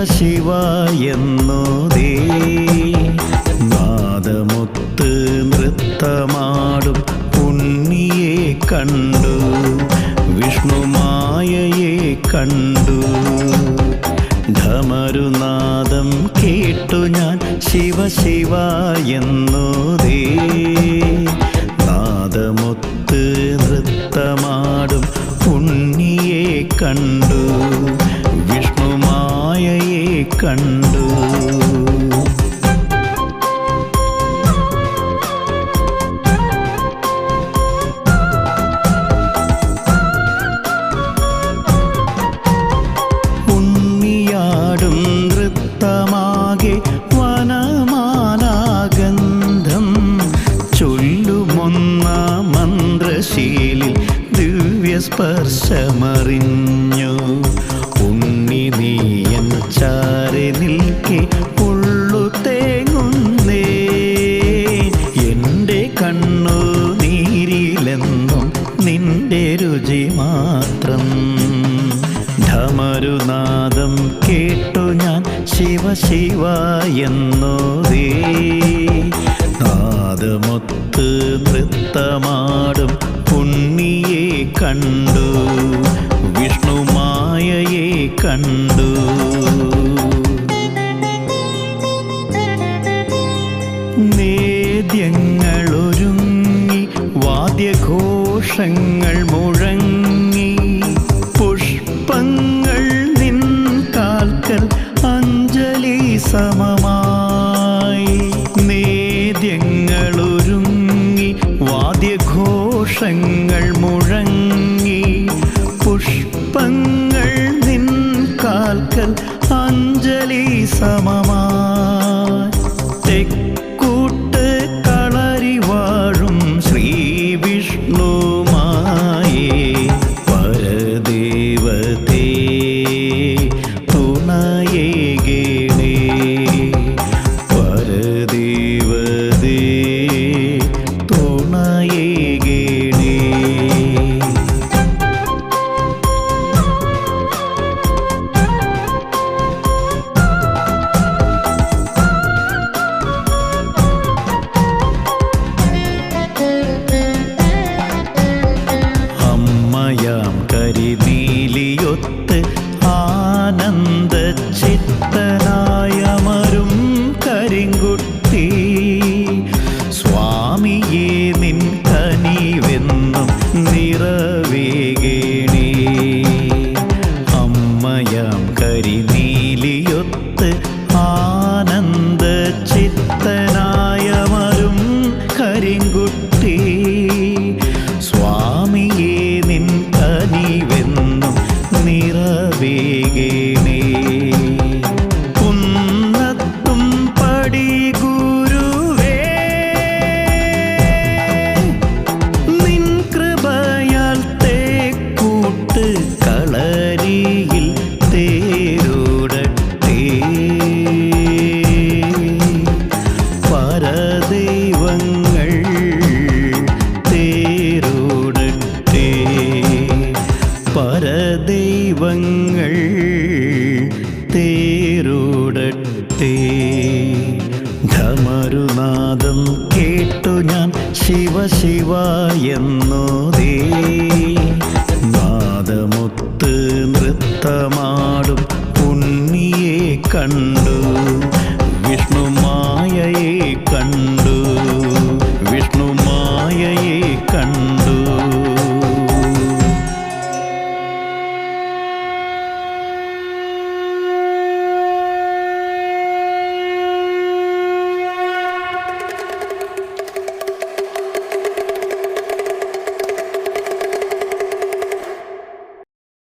ശിവ എന്നോതേ നാദമൊത്ത് നൃത്തമാടും ഉണ്ണിയെ കണ്ടു. വിഷ്ണുമായയെ കണ്ടു. ധമരുനാദം കേട്ടു ഞാൻ ശിവ ശിവ എന്നോതേ നാദമൊത്ത് നൃത്തമാടും ഉണ്ണിയെ കണ്ടു വിഷ്ണുമായയെ കണ്ടു. ദിവ്യസ്പർശമറിഞ്ഞു ഉണ്ണി നീയൻ ചാരി നിൽക്കെ ഉള്ളു തേങ്ങുന്നേ. എന്റെ കണ്ണു നീരിലെന്നും നിന്റെ രുചി മാത്രം. ധമരുനാദം കേട്ടു ഞാൻ ശിവ എന്നോതേ നാദമൊത്ത് നൃത്തമാടും. ഉണ്ണിയെ കണ്ടു വിഷ്ണുമായയെ കണ്ടു. നേദ്യങ്ങളൊരുങ്ങി വാദ്യഘോഷങ്ങൾ നേദ്യങ്ങളൊരുങ്ങി വാദ്യഘോഷങ്ങൾ മുഴങ്ങി. പുഷ്പങ്ങൾ നിൻ കാൽക്കൽ അഞ്ജലി സമമായി ചിത്തനായമരും കരിങ്കുട്ടി. സ്വാമിയെ നിൻ കനിവെന്നും നിറവേകേണേ. അമ്മയാം കരിനീലിയൊത്ത് ആനന്ദ ചിത്തനായമരും കരിങ്കുട്ടി. സ്വാമിയെ നിൻ കനിവെന്നും നിറവേകേണേ. പരദൈവങ്ങൾ തേരോടട്ടെ. ധമരുനാദം കേട്ടു ഞാൻ ശിവ ശിവ എന്നോതേ നാദമൊത്ത് നൃത്തമാടും ഉണ്ണിയെ കണ്ടു